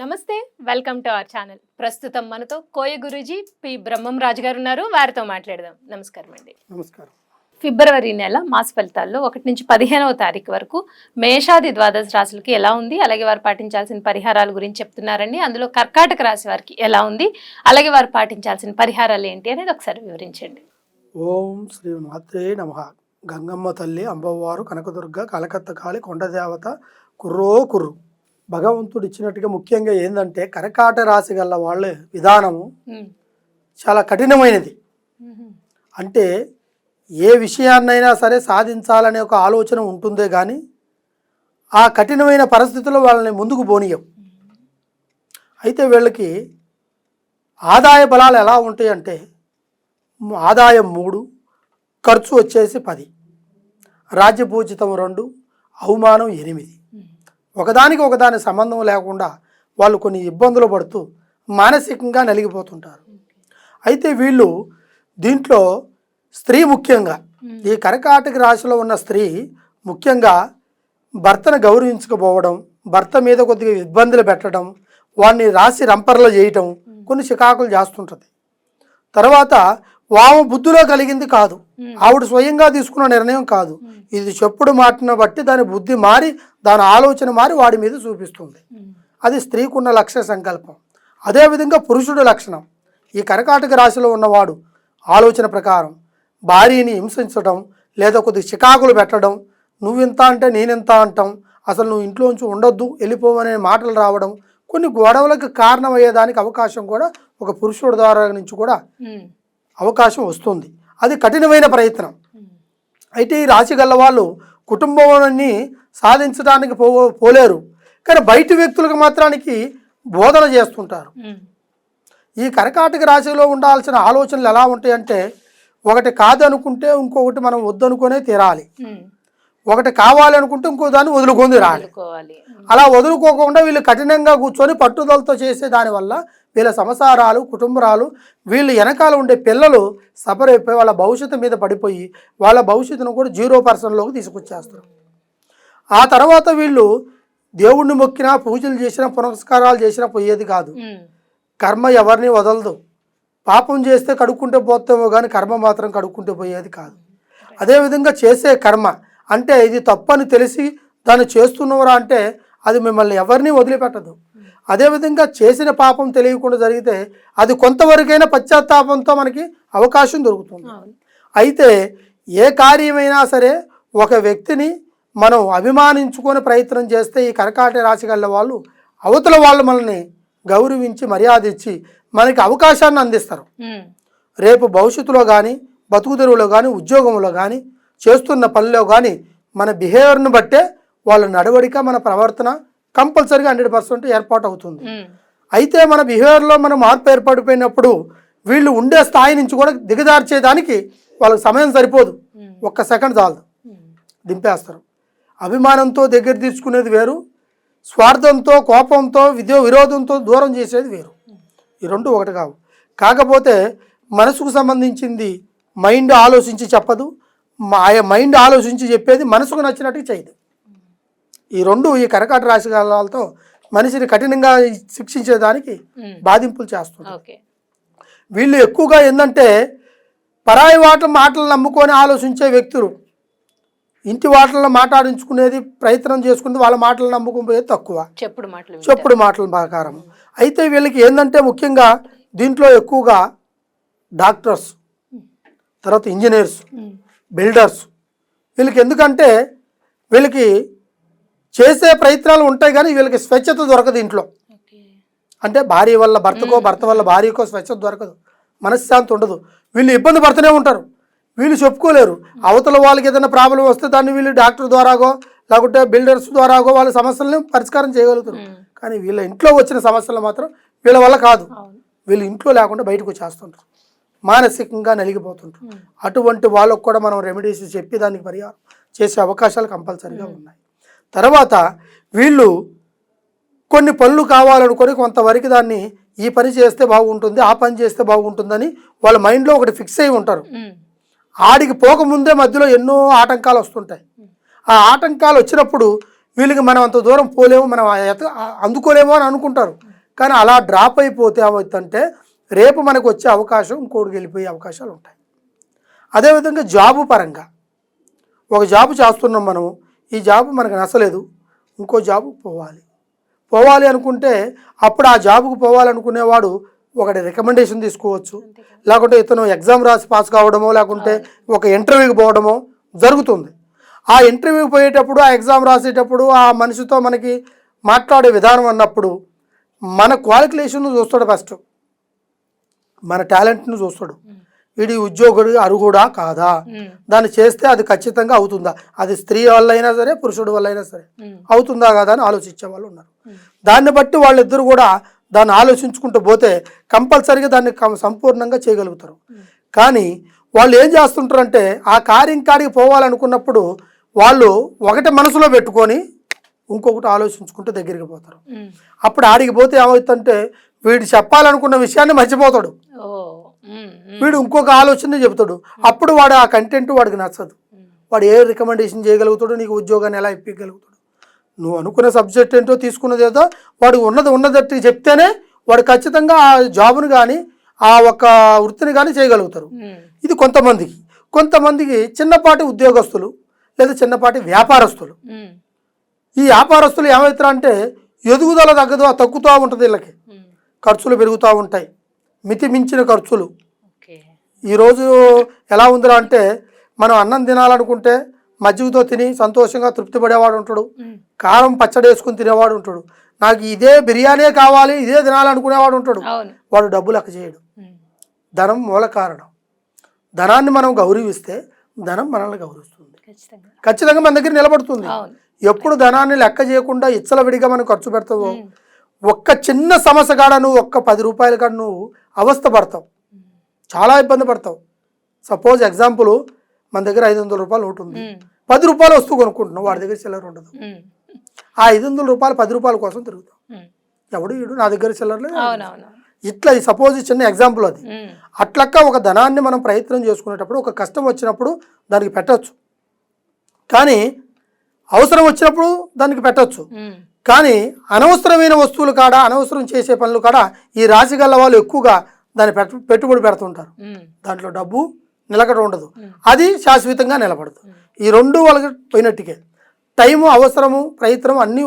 నమస్తే welcome to our channel. ప్రస్తుతం మనతో కోయ గురూజీ పి బ్రహ్మం రాజు గారు ఉన్నారు. వారితో మాట్లాడదాం. నమస్కారం అండి. నమస్కారం. ఫిబ్రవరి నెల మాస ఫలితాల్లో ఒకటి నుంచి పదిహేనవ తారీఖు వరకు మేషాది ద్వాదశ రాశులకి ఎలా ఉంది? అలాగే వారు పాటించాల్సిన పరిహారాల గురించి చెప్తున్నారండి. అందులో కర్కాటక రాశి వారికి ఎలా ఉంది? అలాగే వారు పాటించాల్సిన పరిహారాలు ఏంటి అనేది ఒకసారి వివరించండి. ఓం శ్రీ మాత్రే నమ. గంగమ్మ తల్లి అమ్మవారు కనకదుర్గ కలకత్త కాళి కొండదేవత కుర్రో కుర్రు. భగవంతుడు ఇచ్చినట్టుగా ముఖ్యంగా ఏంటంటే కరకాట రాశి గల వాళ్ళ విధానము. చాలా కఠినమైనది. అంటే ఏ విషయాన్నైనా సరే సాధించాలనే ఒక ఆలోచన ఉంటుందే కానీ ఆ కఠినమైన పరిస్థితుల్లో వాళ్ళని ముందుకు పోనీయం అయితే వీళ్ళకి ఆదాయ బలాలు ఎలా ఉంటాయి అంటే ఆదాయం మూడు ఖర్చు వచ్చేసి పది రాజ్యపూజితం రెండు అవమానం ఎనిమిది. ఒకదానికి ఒకదాని సంబంధం లేకుండా వాళ్ళు కొన్ని ఇబ్బందులు పడుతూ మానసికంగా నలిగిపోతుంటారు. అయితే వీళ్ళు దీంట్లో స్త్రీ ముఖ్యంగా ఈ కరకాటక రాశిలో ఉన్న స్త్రీ ముఖ్యంగా భర్తను గౌరవించకపోవడం భర్త మీద కొద్దిగా ఇబ్బందులు పెట్టడం వాడిని రాసి రంపర్లు చేయటం కొన్ని చికాకులు చేస్తుంటుంది. తర్వాత వామ బుద్ధిలో కలిగింది కాదు. ఆవిడ స్వయంగా తీసుకున్న నిర్ణయం కాదు. ఇది చెప్పుడు మాటను బట్టి దాని బుద్ధి మారి దాని ఆలోచన మారి వాడి మీద చూపిస్తుంది. అది స్త్రీకున్న లక్ష్య సంకల్పం అదేవిధంగా పురుషుడు లక్షణం ఈ కరకాటక రాశిలో ఉన్నవాడు ఆలోచన ప్రకారం భార్యని హింసించడం లేదా కొద్దిగా చికాకులు పెట్టడం నువ్వింత అంటే నేనింత అంటాం అసలు నువ్వు ఇంట్లోంచి ఉండొద్దు వెళ్ళిపోవనే మాటలు రావడం కొన్ని గొడవలకు కారణమయ్యేదానికి అవకాశం కూడా ఒక పురుషుడు ద్వారా నుంచి కూడా. అవకాశం వస్తుంది అది కఠినమైన ప్రయత్నం. అయితే ఈ రాశి గల వాళ్ళు కుటుంబాన్ని సాధించడానికి పో పోలేరు. కానీ బయటి వ్యక్తులకు మాత్రానికి బోధన చేస్తుంటారు. ఈ కర్కాటక రాశిలో ఉండాల్సిన ఆలోచనలు ఎలా ఉంటాయంటే ఒకటి కాదనుకుంటే ఇంకొకటి మనం వద్దనుకునే తీరాలి. ఒకటి కావాలి అనుకుంటే ఇంకో దాన్ని వదులుకొని రాలి అలా వదులుకోకుండా వీళ్ళు కఠినంగా కూర్చొని పట్టుదలతో చేసే దానివల్ల వీళ్ళ సంసారాలు కుటుంబరాలు వీళ్ళు వెనకాల ఉండే పిల్లలు సఫర్ అయిపోయి వాళ్ళ భవిష్యత్తు మీద పడిపోయి వాళ్ళ భవిష్యత్తును కూడా జీరో పర్సెంట్లోకి తీసుకొచ్చేస్తారు. ఆ తర్వాత వీళ్ళు దేవుణ్ణి మొక్కినా పూజలు చేసినా పునస్కారాలు చేసినా పోయేది కాదు. కర్మ ఎవరిని వదలదు. పాపం చేస్తే కడుక్కుంటే పోతామో కానీ కర్మ మాత్రం కడుక్కుంటే పోయేది కాదు. అదేవిధంగా చేసే కర్మ అంటే ఇది తప్పని తెలిసి దాన్ని చేస్తున్నవరా అంటే అది మిమ్మల్ని ఎవరిని వదిలిపెట్టదు. అదేవిధంగా చేసిన పాపం తెలియకుండా జరిగితే అది కొంతవరకైనా పశ్చాత్తాపంతో మనకి అవకాశం దొరుకుతుంది. అయితే ఏ కార్యమైనా సరే ఒక వ్యక్తిని మనం అభిమానించుకొని ప్రయత్నం చేస్తే ఈ కరకాట రాశి గల వాళ్ళు అవతల వాళ్ళు మనల్ని గౌరవించి మర్యాద ఇచ్చి మనకి అవకాశాన్ని అందిస్తారు. రేపు భవిష్యత్తులో కానీ బతుకు తెరువులో కానీ ఉద్యోగంలో కానీ చేస్తున్న పనిలో కానీ మన బిహేవియర్ని బట్టే వాళ్ళ నడవడిక మన ప్రవర్తన కంపల్సరీగా హండ్రెడ్ పర్సెంట్ ఏర్పాటు అవుతుంది. అయితే మన బిహేవియర్లో మన మార్పు ఏర్పడిపోయినప్పుడు వీళ్ళు ఉండే స్థాయి నుంచి కూడా దిగజార్చేదానికి వాళ్ళకి సమయం సరిపోదు. ఒక్క సెకండ్ చాలదు. దింపేస్తారు అభిమానంతో దగ్గర తీసుకునేది వేరు స్వార్థంతో కోపంతో విద్యో విరోధంతో దూరం చేసేది వేరు. ఈ రెండు ఒకటి కావు. కాకపోతే మనసుకు సంబంధించింది మైండ్ ఆలోచించి చెప్పదు మైండ్ ఆలోచించి చెప్పేది మనసుకు నచ్చినట్టు చేయదు. ఈ రెండు ఈ కరకాట రాశి వాళ్ళతో మనిషిని కఠినంగా శిక్షించేదానికి. బాధింపులు చేస్తుంది వీళ్ళు ఎక్కువగా ఏంటంటే పరాయి వాటల మాటలు నమ్ముకొని ఆలోచించే వ్యక్తులు. ఇంటి వాటల్లో మాట్లాడించుకునేది ప్రయత్నం చేసుకునేది వాళ్ళ మాటలు నమ్ముకుని పోయేది తక్కువ. చెప్పుడు మాటలు. చెప్పుడు మాటల ప్రకారం. అయితే వీళ్ళకి ఏంటంటే ముఖ్యంగా దీంట్లో ఎక్కువగా డాక్టర్స్ తర్వాత ఇంజనీర్స్. బిల్డర్స్. వీళ్ళకి ఎందుకంటే వీళ్ళకి చేసే ప్రయత్నాలు ఉంటాయి కానీ వీళ్ళకి స్వచ్ఛత దొరకదు ఇంట్లో. అంటే భార్య వల్ల భర్తకో భర్త వల్ల భార్యకో స్వచ్ఛత దొరకదు. మనశ్శాంతి ఉండదు. వీళ్ళు ఇబ్బంది పడుతూనే ఉంటారు. వీళ్ళు చెప్పుకోలేరు. అవతల వాళ్ళకి ఏదైనా ప్రాబ్లం వస్తే దాన్ని వీళ్ళు డాక్టర్ ద్వారాగో లేకుంటే బిల్డర్స్ ద్వారాగో వాళ్ళ సమస్యలను పరిష్కారం చేయగలుగుతారు. కానీ వీళ్ళ ఇంట్లో వచ్చిన సమస్యలు మాత్రం వీళ్ళ వల్ల కాదు. వీళ్ళు ఇంట్లో లేకుండా బయటకు వచ్చేస్తుంటారు. మానసికంగా నలిగిపోతుంటారు. అటువంటి వాళ్ళకు కూడా మనం రెమెడీస్ చెప్పి దానికి పరిహారం చేసే అవకాశాలు కంపల్సరీగా ఉన్నాయి. తర్వాత వీళ్ళు కొన్ని పనులు కావాలనుకొని కొంతవరకు దాన్ని ఈ పని చేస్తే బాగుంటుంది ఆ పని చేస్తే బాగుంటుందని వాళ్ళ మైండ్లో ఒకటి ఫిక్స్ అయి ఉంటారు. ఆడికి పోకముందే మధ్యలో ఎన్నో ఆటంకాలు వస్తుంటాయి. ఆ ఆటంకాలు వచ్చినప్పుడు వీళ్ళకి మనం అంత దూరం పోలేము మనం ఆ అందుకోలేమో అని అనుకుంటారు. కానీ అలా డ్రాప్ అయిపోతే ఏమవుతుందంటే రేపు మనకు వచ్చే అవకాశం ఇంకోటికి వెళ్ళిపోయే అవకాశాలు ఉంటాయి. అదేవిధంగా జాబు పరంగా. ఒక జాబ్ చేస్తున్నాం మనం ఈ జాబ్ మనకు నచ్చలేదు ఇంకో జాబ్ పోవాలి. పోవాలి అనుకుంటే అప్పుడు ఆ జాబ్కు పోవాలనుకునేవాడు ఒకటి రికమెండేషన్ తీసుకోవచ్చు. లేకుంటే ఇతను ఎగ్జామ్ రాసి పాస్ కావడమో లేకుంటే ఒక ఇంటర్వ్యూకి పోవడమో జరుగుతుంది. ఆ ఇంటర్వ్యూకి పోయేటప్పుడు ఆ ఎగ్జామ్ రాసేటప్పుడు ఆ మనిషితో మనకి మాట్లాడే విధానం అన్నప్పుడు మన క్వాలిఫికేషన్ చూస్తాడు ఫస్ట్ మన టాలెంట్ను చూస్తాడు. వీడి ఉద్యోగుడు అర్హుడా కాదా? దాన్ని చేస్తే అది ఖచ్చితంగా అవుతుందా? అది స్త్రీ వల్ల అయినా సరే పురుషుడు వల్ల అయినా సరే అవుతుందా కదా అని ఆలోచించే వాళ్ళు ఉన్నారు. దాన్ని బట్టి వాళ్ళిద్దరు కూడా దాన్ని ఆలోచించుకుంటూ పోతే కంపల్సరీగా దాన్ని సంపూర్ణంగా చేయగలుగుతారు. కానీ వాళ్ళు ఏం చేస్తుంటారంటే ఆ కార్యం కాడికి పోవాలనుకున్నప్పుడు వాళ్ళు ఒకటి మనసులో పెట్టుకొని ఇంకొకటి ఆలోచించుకుంటూ దగ్గరికి పోతారు. అప్పుడు ఆడికి పోతే ఏమవుతుందంటే వీడు చెప్పాలనుకున్న విషయాన్ని మర్చిపోతాడు. వీడు ఇంకొక ఆలోచన చెబుతాడు అప్పుడు వాడు ఆ కంటెంట్ వాడికి నచ్చదు. వాడు ఏ రికమెండేషన్ చేయగలుగుతాడు నీకు ఉద్యోగాన్ని ఎలా ఇప్పగలుగుతాడు నువ్వు అనుకున్న సబ్జెక్ట్ ఏంటో తీసుకున్నది ఏదో వాడు ఉన్నది ఉన్నదట్టు చెప్తేనే వాడు ఖచ్చితంగా ఆ జాబ్ను కానీ ఆ ఒక వృత్తిని కానీ చేయగలుగుతారు. ఇది కొంతమందికి. కొంతమందికి చిన్నపాటి ఉద్యోగస్తులు లేదా చిన్నపాటి వ్యాపారస్తులు. ఈ వ్యాపారస్తులు ఏమవుతారంటే ఎదుగుదల తగ్గదు తగ్గుతూ ఉంటుంది వీళ్ళకి. ఖర్చులు పెరుగుతూ ఉంటాయి. మితి మించిన ఖర్చులు ఈరోజు ఎలా ఉందిరా అంటే మనం అన్నం తినాలనుకుంటే మజ్జిగతో తిని సంతోషంగా తృప్తి పడేవాడు ఉంటాడు కారం పచ్చడి వేసుకుని తినేవాడు ఉంటాడు. నాకు ఇదే బిర్యానీ కావాలి ఇదే తినాలనుకునేవాడు ఉంటాడు. వాడు డబ్బు లెక్క చేయడు ధనం మూల కారణం. ధనాన్ని మనం గౌరవిస్తే ధనం మనల్ని గౌరవిస్తుంది. ఖచ్చితంగా. మన దగ్గర నిలబడుతుంది. ఎప్పుడు ధనాన్ని లెక్క చేయకుండా ఇచ్చలవిడిగా మనం ఖర్చు పెడతావో ఒక్క చిన్న సమస్య కాడ నువ్వు ఒక్క పది రూపాయల కాడ నువ్వు అవస్థ పడతావు. చాలా ఇబ్బంది పడతావు. సపోజ్ ఎగ్జాంపుల్ మన దగ్గర ఐదు వందల రూపాయలు ఒకటి ఉంది. పది రూపాయలు వస్తువు కొనుక్కుంటున్నావు వాడి దగ్గర చిల్లర ఉండదు. ఆ ఐదు వందల రూపాయలు పది రూపాయల కోసం తిరుగుతావు. ఉమ్. ఎవడు ఈడు నా దగ్గర చిల్లర లేదు. ఇట్లా సపోజ్ చిన్న ఎగ్జాంపుల్ అది. అట్లక్క ఒక ధనాన్ని మనం ప్రయత్నం చేసుకునేటప్పుడు ఒక కష్టం వచ్చినప్పుడు దానికి పెట్టచ్చు. కానీ అవసరం వచ్చినప్పుడు దానికి పెట్టచ్చు. కానీ అనవసరమైన వస్తువులు కాడ అనవసరం చేసే పనులు కాడ ఈ రాశి గల్ల వాళ్ళు ఎక్కువగా దాన్ని పెట్ట పెట్టుబడి పెడుతుంటారు. దాంట్లో డబ్బు నిలకడ ఉండదు. అది శాశ్వతంగా నిలబడదు. ఈ రెండు వాళ్ళకి పోయినట్టుకే. టైము అవసరము ప్రయత్నం అన్నీ